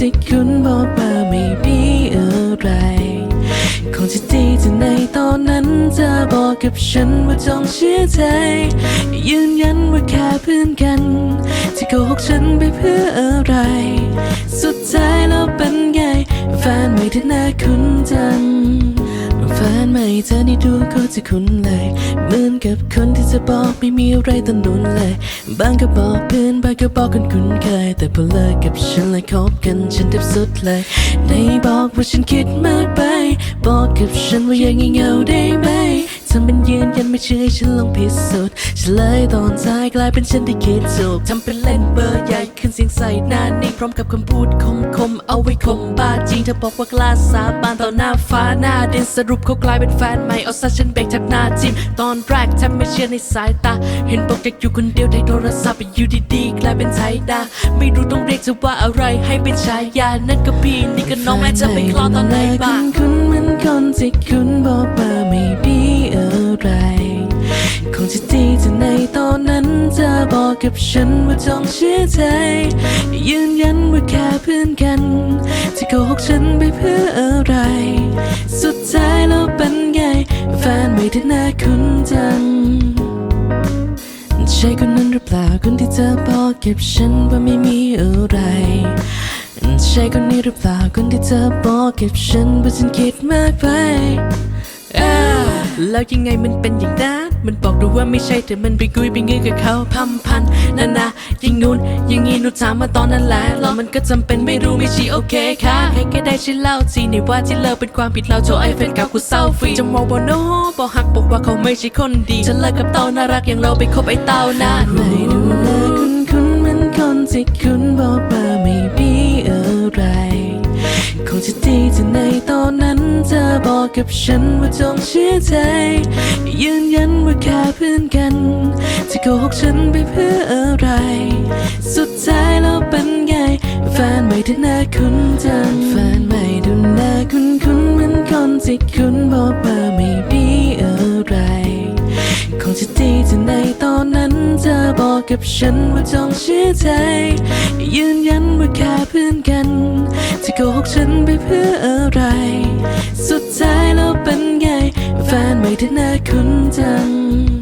ที่คุณบอกว่าไม่มีอะไรคงจะดีจะในตอนนั้นเธอบอกกับฉันว่าจงเชื่อใจ ยืนยันว่าแค่เพื่อนกัน ที่โกหกฉันไปเพื่ออะไร สุดท้ายแล้วเป็นไง แฟนไม่ถึงหน่าคุ้นจัง แฟนใหม่เธอนี่ดูก็จะคุ้นเลยเหมือนกับคนที่จะบอกไม่มีอะไรต้นนุนเลย บางก็บอกเพื่อนบางก็บอกคนคุ้นเคย แต่พอเลิกกับฉันเลยคบกันฉันเด็บสุดเลยในบอกว่าฉันคิดมากไป บอกกับฉันว่าอย่างงีเงาได้ไหม ทำเป็นยืนยันไม่เชื่อให้ฉันลองพิสูจน์ฉันเลยตอนท้ายกลายเป็นฉันที่คิดถูกทำเป็นเล่นเบอร์ใหญ่ขึ้นเสียงใส่หน้านิ่งพร้อมกับคำพูดคมคมๆเอาไว้คมบ้าจริงเธอบอกว่ากล้าสาบานต่อหน้าฟ้าหน้าดินสรุปเขากลายเป็นแฟนใหม่เอาซะฉันเบรกจากหน้าจิมตอนแรกแทบไม่เชื่อในสายตา เห็นบอกอยากอยู่คนเดียวได้โทรศัพท์ไปอยู่ดีๆกลายเป็นไทยดาไม่รู้ต้องเรียกจะว่าอะไรให้เป็นชายานั่นก็พี่นี่ก็น้องแม่จะไปคลอตอนไหนบ้างคุณเหมือนคนที่คุณบอกว่าไม่มี อะไร คงจะดีจะในตอนนั้นเธอบอกกับฉันว่าจงเชื่อใจ ยืนยันว่าแค่เพื่อนกันที่โกหกฉันไปเพื่ออะไร สุดท้ายแล้วเป็นไง แฟนไม่ได้น่าคุ้นจังใช่คนนั้นหรือเปล่าคนที่เธอบอกกับฉันว่าไม่มีอะไรใช่คนนี้หรือเปล่าคนที่เธอบอกกับฉันว่าฉันคิดมากไป แล้วยังไงมันเป็นอย่างนั้น มันบอกดูว่าไม่ใช่แต่มันไปกุยไปงื้อกับเขาพัมพันนานายิงนู้นอยิงงี้หนูถามมาตอนนั้นแหละแล้วมันก็จำเป็นไม่รู้ไม่ชี้โอเคค่ะให้แค่ได้ฉันเล่าทีนี่ว่าที่เลิกเป็นความผิดเราโทรไอ้แฟนเก่ากูเศร้าฟรีจะมองบ่โนบอกหักบอกว่าเขาไม่ใช่คนดีฉันเลิกกับเต้าน่ารักอย่างเราไปคบไอ้เต้านะไหนดูแลคุณคุณเหมือนคนที่คุณบอกไม่ กับฉันว่าจงเชื่อใจ ยืนยันว่าแค่เพื่อนกันที่โกหกฉันไปเพื่ออะไร สุดท้ายแล้วเป็นไง แฟนใหม่ที่น่าคุ้นจังแฟนใหม่ดูน่าคุ้นคุ้นเหมือนคนที่คุณบอกว่าไม่มีอะไร คงจะดีจะในตอนนั้นเธอบอกกับฉันว่าจงเชื่อใจ ยืนยันว่าแค่เพื่อนกันที่โกหกฉันไปเพื่ออะไร สุดท้ายแล้วเป็นไงแฟนใหม่ที่น่าคุ้นจัง